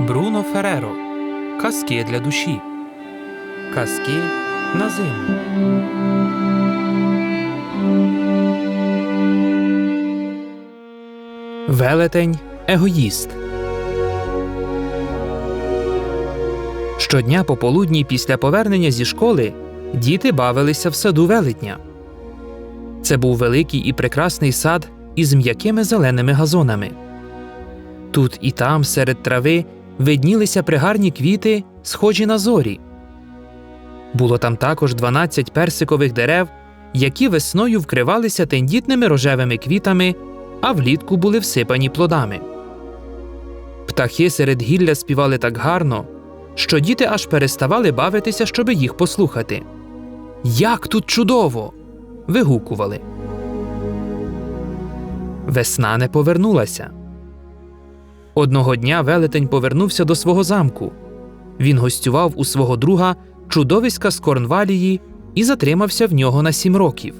Бруно Фереро. Казки для душі. Казки на зиму. Велетень егоїст. Щодня пополудні після повернення зі школи діти бавилися в саду велетня. Це був великий і прекрасний сад із м'якими зеленими газонами. Тут і там, серед трави, виднілися пригарні квіти, схожі на зорі. Було там також 12 персикових дерев, які весною вкривалися тендітними рожевими квітами, а влітку були всипані плодами. Птахи серед гілля співали так гарно, що діти аж переставали бавитися, щоби їх послухати. Як тут чудово! вигукували. Весна не повернулася. Одного дня велетень повернувся до свого замку. Він гостював у свого друга чудовиська з Корнвалії і затримався в нього на сім років.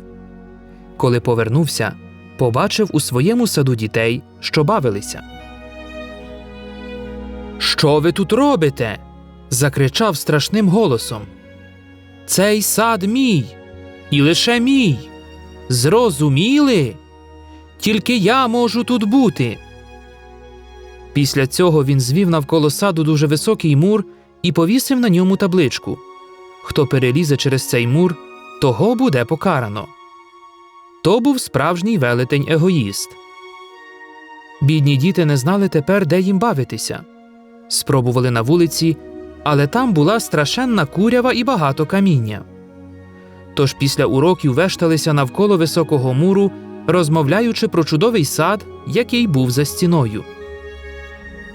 Коли повернувся, побачив у своєму саду дітей, що бавилися. Що ви тут робите? закричав страшним голосом. Цей сад мій, і лише мій. Зрозуміли? Тільки я можу тут бути. Після цього він звів навколо саду дуже високий мур і повісив на ньому табличку Хто перелізе через цей мур, того буде покарано. То був справжній велетень егоїст. Бідні діти не знали тепер, де їм бавитися. Спробували на вулиці, але там була страшенна курява і багато каміння. Тож після уроків вешталися навколо високого муру, розмовляючи про чудовий сад, який був за стіною.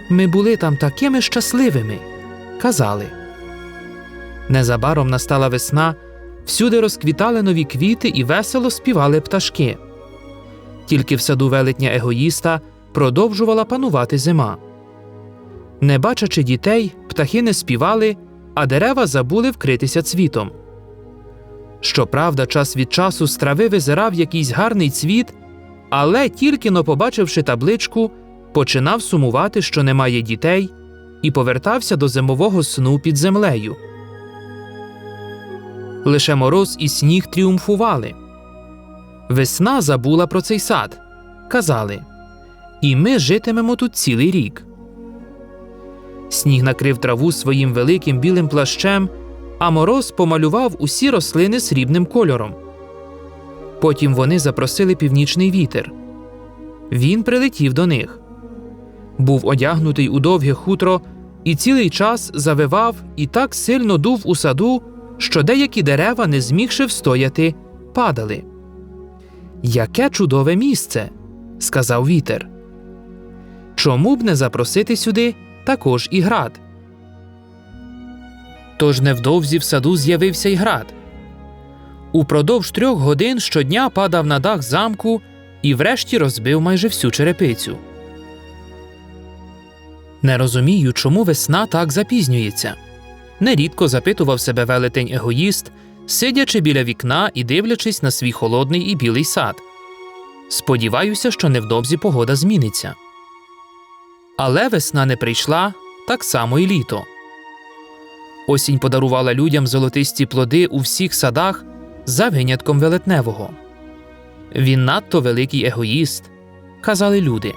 Ми були там такими щасливими, казали. Незабаром настала весна, всюди розквітали нові квіти і весело співали пташки. Тільки в саду велетня егоїста продовжувала панувати зима. Не бачачи дітей, птахи не співали, а дерева забули вкритися цвітом. Щоправда, час від часу з трави визирав якийсь гарний цвіт, але тільки но побачивши табличку, починав сумувати, що немає дітей, і повертався до зимового сну під землею. Лише мороз і сніг тріумфували. Весна забула про цей сад. Казали І ми житимемо тут цілий рік. Сніг накрив траву своїм великим білим плащем, а мороз помалював усі рослини срібним кольором. Потім вони запросили північний вітер. Він прилетів до них. Був одягнутий у довге хутро і цілий час завивав і так сильно дув у саду, що деякі дерева, не змігши встояти, падали. Яке чудове місце, сказав вітер. Чому б не запросити сюди також і град? Тож невдовзі в саду з'явився й град. Упродовж трьох годин щодня падав на дах замку і врешті розбив майже всю черепицю. Не розумію, чому весна так запізнюється. Нерідко запитував себе велетень егоїст, сидячи біля вікна і дивлячись на свій холодний і білий сад. Сподіваюся, що невдовзі погода зміниться. Але весна не прийшла так само і літо. Осінь подарувала людям золотисті плоди у всіх садах за винятком велетневого. Він надто великий егоїст, казали люди.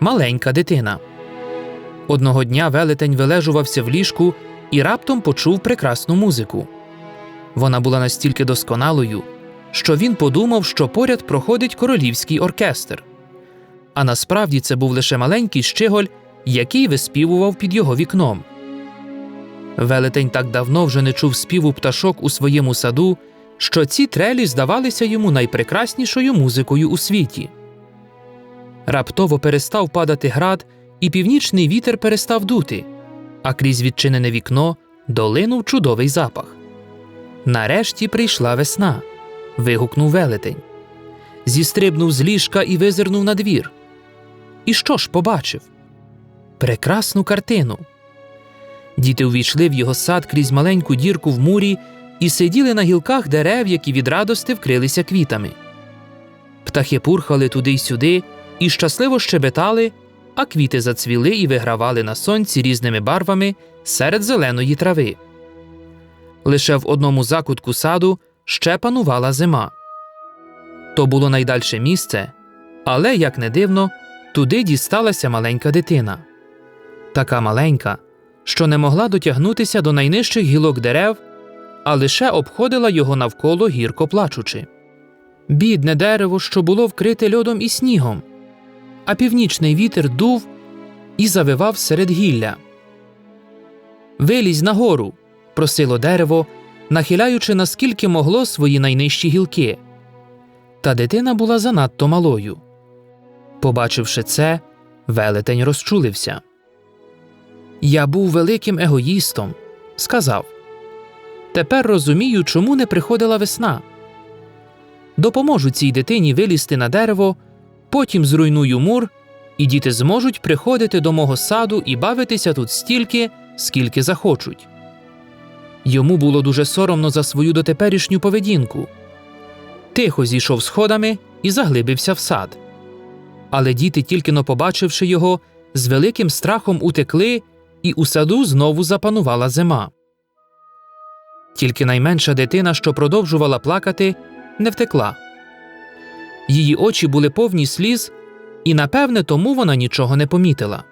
Маленька дитина. Одного дня велетень вилежувався в ліжку і раптом почув прекрасну музику. Вона була настільки досконалою, що він подумав, що поряд проходить королівський оркестр. А насправді це був лише маленький щиголь, який виспівував під його вікном. Велетень так давно вже не чув співу пташок у своєму саду, що ці трелі здавалися йому найпрекраснішою музикою у світі. Раптово перестав падати град, і північний вітер перестав дути, а крізь відчинене вікно долинув чудовий запах. Нарешті прийшла весна. вигукнув велетень. Зістрибнув з ліжка і визирнув на двір. І що ж побачив? Прекрасну картину. Діти увійшли в його сад крізь маленьку дірку в мурі і сиділи на гілках дерев, які від радости вкрилися квітами. Птахи пурхали туди й сюди і щасливо щебетали, а квіти зацвіли і вигравали на сонці різними барвами серед зеленої трави. Лише в одному закутку саду ще панувала зима. То було найдальше місце, але, як не дивно, туди дісталася маленька дитина. Така маленька, що не могла дотягнутися до найнижчих гілок дерев, а лише обходила його навколо гірко плачучи. Бідне дерево, що було вкрите льодом і снігом, а північний вітер дув і завивав серед гілля. Вилізь нагору, просило дерево, нахиляючи наскільки могло свої найнижчі гілки. Та дитина була занадто малою. Побачивши це, велетень розчулився. Я був великим егоїстом, сказав. Тепер розумію, чому не приходила весна. Допоможу цій дитині вилізти на дерево, потім зруйную мур, і діти зможуть приходити до мого саду і бавитися тут стільки, скільки захочуть. Йому було дуже соромно за свою дотеперішню поведінку. Тихо зійшов сходами і заглибився в сад. Але діти, тільки но побачивши його, з великим страхом утекли, і у саду знову запанувала зима. Тільки найменша дитина, що продовжувала плакати, не втекла. Її очі були повні сліз, і, напевне, тому вона нічого не помітила.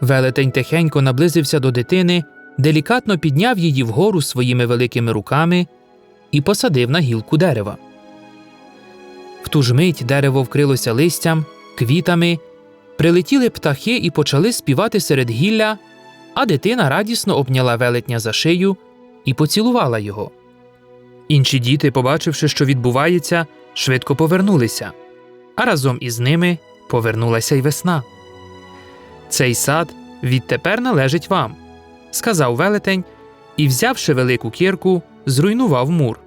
Велетень тихенько наблизився до дитини, делікатно підняв її вгору своїми великими руками і посадив на гілку дерева. В ту ж мить дерево вкрилося листям, квітами, прилетіли птахи і почали співати серед гілля, а дитина радісно обняла велетня за шию і поцілувала його. Інші діти, побачивши, що відбувається, швидко повернулися, а разом із ними повернулася й весна. Цей сад відтепер належить вам, сказав велетень і, взявши велику кірку, зруйнував мур.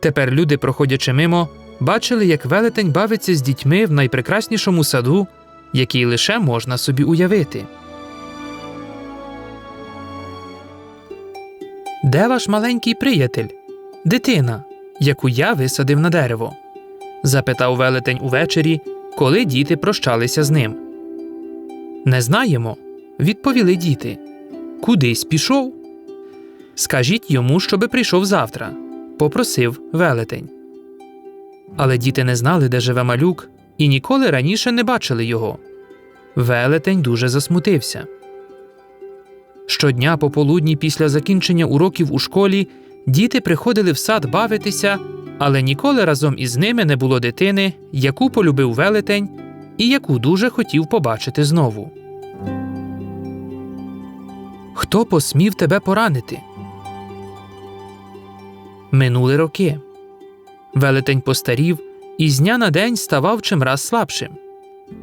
Тепер люди, проходячи мимо, бачили, як велетень бавиться з дітьми в найпрекраснішому саду, який лише можна собі уявити. Де ваш маленький приятель, дитина, яку я висадив на дерево? запитав велетень увечері, коли діти прощалися з ним. Не знаємо, відповіли діти. Кудись пішов? Скажіть йому, щоби прийшов завтра, попросив велетень. Але діти не знали, де живе малюк, і ніколи раніше не бачили його. Велетень дуже засмутився. Щодня пополудні після закінчення уроків у школі діти приходили в сад бавитися, але ніколи разом із ними не було дитини, яку полюбив велетень і яку дуже хотів побачити знову. Хто посмів тебе поранити? Минули роки. Велетень постарів і з дня на день ставав чимраз слабшим.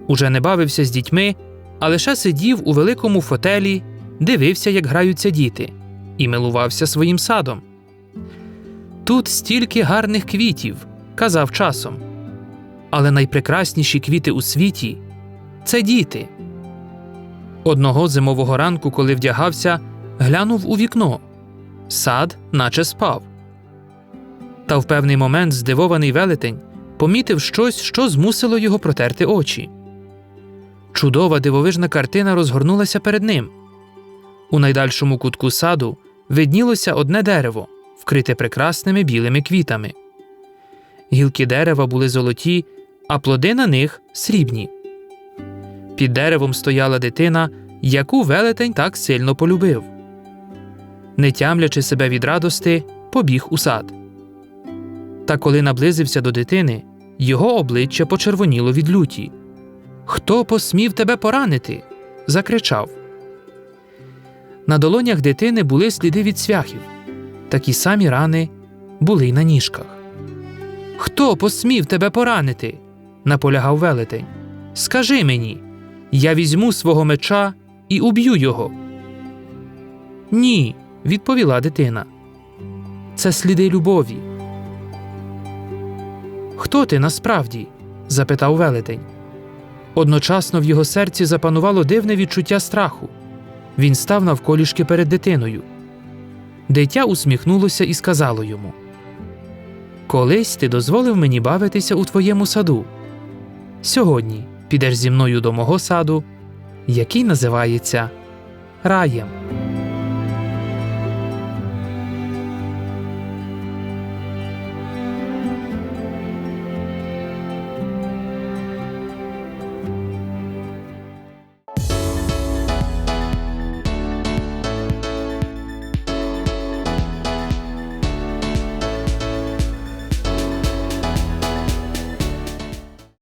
Уже не бавився з дітьми, а лише сидів у великому фотелі, дивився, як граються діти, і милувався своїм садом. Тут стільки гарних квітів, казав часом. Але найпрекрасніші квіти у світі це діти. Одного зимового ранку, коли вдягався, глянув у вікно. Сад, наче спав. Та в певний момент здивований велетень помітив щось, що змусило його протерти очі. Чудова дивовижна картина розгорнулася перед ним. У найдальшому кутку саду виднілося одне дерево, вкрите прекрасними білими квітами. Гілки дерева були золоті, а плоди на них срібні. Під деревом стояла дитина, яку велетень так сильно полюбив. Не тямлячи себе від радости, побіг у сад. Та коли наблизився до дитини, його обличчя почервоніло від люті. Хто посмів тебе поранити? закричав. На долонях дитини були сліди від цвяхів. Такі самі рани були й на ніжках. Хто посмів тебе поранити? наполягав велетень. Скажи мені, я візьму свого меча і уб'ю його. Ні, відповіла дитина. Це сліди любові. Хто ти насправді? запитав велетень. Одночасно в його серці запанувало дивне відчуття страху. Він став навколішки перед дитиною. Дитя усміхнулося і сказало йому: Колись ти дозволив мені бавитися у твоєму саду. Сьогодні підеш зі мною до мого саду, який називається Раєм.